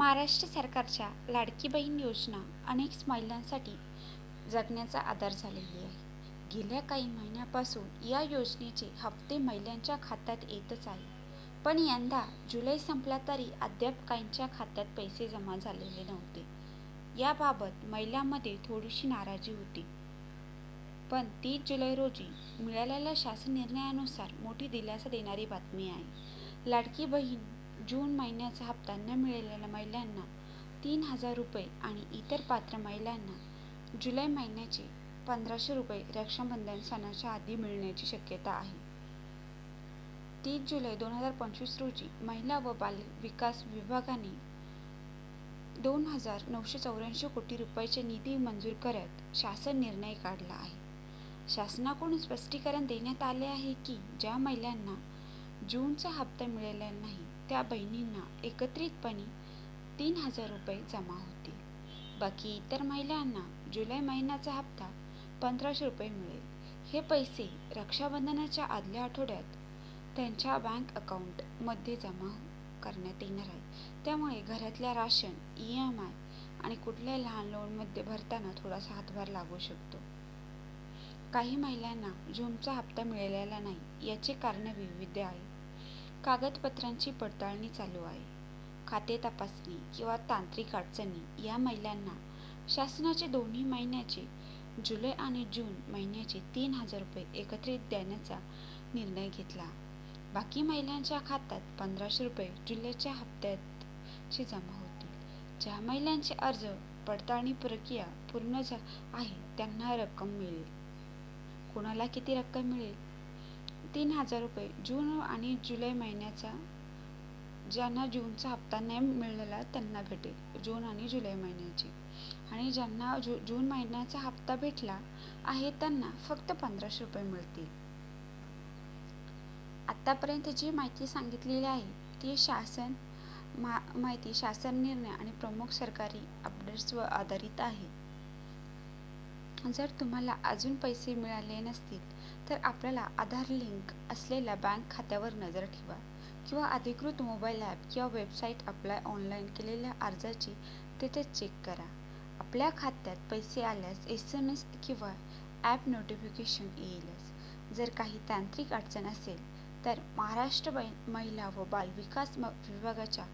महाराष्ट्र सरकारच्या लाडकी बहीण योजना अनेक महिलांसाठी जगण्याचा आधार झालेली आहे. गेल्या काही महिन्यापासून या योजनेचे हप्ते महिलांच्या खात्यात येतच आहे. पण यंदा जुलै संपला तरी अद्याप काहींच्या खात्यात पैसे जमा झालेले नव्हते. याबाबत महिलांमध्ये थोडीशी नाराजी होती. पण तीस जुलै रोजी मिळालेल्या शासन निर्णयानुसार मोठी दिलासा देणारी बातमी आहे. लाडकी बहीण जून महिन्याचा हप्ता न मिळालेल्या महिलांना तीन हजार रुपये आणि इतर पात्र महिलांना जुलै महिन्याचे पंधराशे रुपये रक्षाबंधन सणाच्या आधी मिळण्याची शक्यता आहे. तीस जुलै दोन हजार पंचवीस रोजी महिला व बाल विकास विभागाने दोन हजार नऊशे चौऱ्याऐंशी कोटी रुपयाचे निधी मंजूर करत शासन निर्णय काढला आहे. शासनाकडून स्पष्टीकरण देण्यात आले आहे की ज्या महिलांना जूनचा हप्ता मिळालेला नाही. त्या बहिणींना एकत्रितपणे तीन हजार रुपये जमा होतील. बाकी इतर महिलांना जुलै महिन्याचा हप्ता पंधराशे रुपये मिळेल. हे पैसे रक्षाबंधनाच्या आदल्या आठवड्यात त्यांच्या बँक अकाउंटमध्ये जमा करण्यात येणार आहे त्यामुळे घरातल्या राशन ई एम आय आणि कुठल्या लहान लोनमध्ये भरताना थोडासा हातभार लागू शकतो. काही महिलांना जूनचा हप्ता मिळालेला नाही याचे कारण विविध आहे. कागदपत्रांची पडताळणी चालू आहे. खाते तपासणी किंवा तांत्रिक अडचणी या महिलांना शासनाचे दोन्ही महिन्याचे जुलै आणि जून महिन्याचे तीन हजार रुपये एकत्रित देण्याचा निर्णय घेतला. बाकी महिलांच्या खात्यात पंधराशे रुपये जुलैच्या हप्त्याचे जमा होतील. ज्या महिलांचे अर्ज पडताळणी प्रक्रिया पूर्ण झा आहे त्यांना रक्कम मिळेल. कोणाला किती रक्कम मिळेल? तीन हजार रुपये. जून आणि जुलै महिन्याचा ज्यांना जूनचा हप्ता नाही मिळाला त्यांना भेटेल. जून आणि जुलै महिन्याचे. आणि ज्यांना जू जून महिन्याचा हप्ता भेटला आहे त्यांना फक्त पंधराशे रुपये मिळतील. आत्तापर्यंत जी माहिती सांगितलेली आहे ती शासन मा माहिती शासन निर्णय आणि प्रमुख सरकारी अपडेट्सवर आधारित आहे. जर तुम्हाला अजून पैसे मिळाले नसतील तर आपल्याला आधार लिंक असलेल्या बँक खात्यावर नजर ठेवा किंवा अधिकृत मोबाईल ॲप किंवा वेबसाईट अप्लाय ऑनलाईन केलेल्या अर्जाची तिथे चेक करा. आपल्या खात्यात पैसे आल्यास एस एम एस किंवा ॲप नोटिफिकेशन येईलच. जर काही तांत्रिक अडचण असेल तर महाराष्ट्र बै महिला व बाल विकास विभागाच्या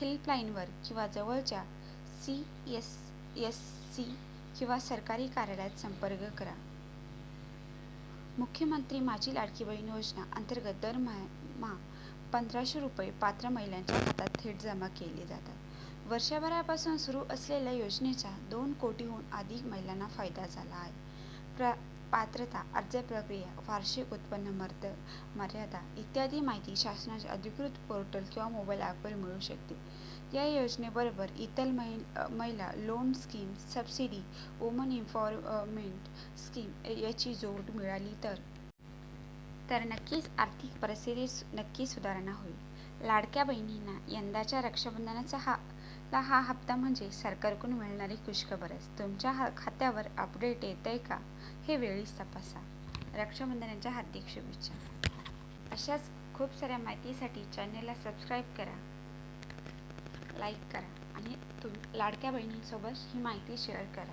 हेल्पलाईनवर किंवा जवळच्या सी एस एस सी किंवा सरकारी कार्यालयात संपर्क करा. मुख्यमंत्री माझी लाडकी बहीण योजना अंतर्गत दर दरमहा पंधराशे रुपये पात्र महिलांच्या खात्यात थेट जमा केले जातात. वर्षभरापासून सुरू असलेल्या योजनेचा दोन कोटीहून अधिक महिलांना फायदा झाला आहे. प्र पात्रता अर्ज प्रक्रिया वार्षिक उत्पन्न मर्द मर्यादा इत्यादी माहिती शासनाच्या अधिकृत पोर्टल किंवा मोबाईल ॲपवर मिळू शकते. या योजनेबरोबर इतर महि महिला loan scheme subsidy woman empowerment scheme याची जोड मिळाली तर? तर नक्कीच आर्थिक परिस्थितीत नक्की सुधारणा होईल. लाडक्या बहिणींना यंदाच्या रक्षाबंधनाचा हा ला हा हप्ता म्हणजे सरकारकडून मिळणारी खुशखबरच तुमच्या हा खात्यावर अपडेट येत आहे का? हे वेळीच तपासा. रक्षाबंधनाच्या हार्दिक शुभेच्छा. अशाच खूप साऱ्या माहितीसाठी चॅनलला सबस्क्राईब करा. लाईक करा आणि तुम लाडक्या बहिणींसोबत ही माहिती शेअर करा.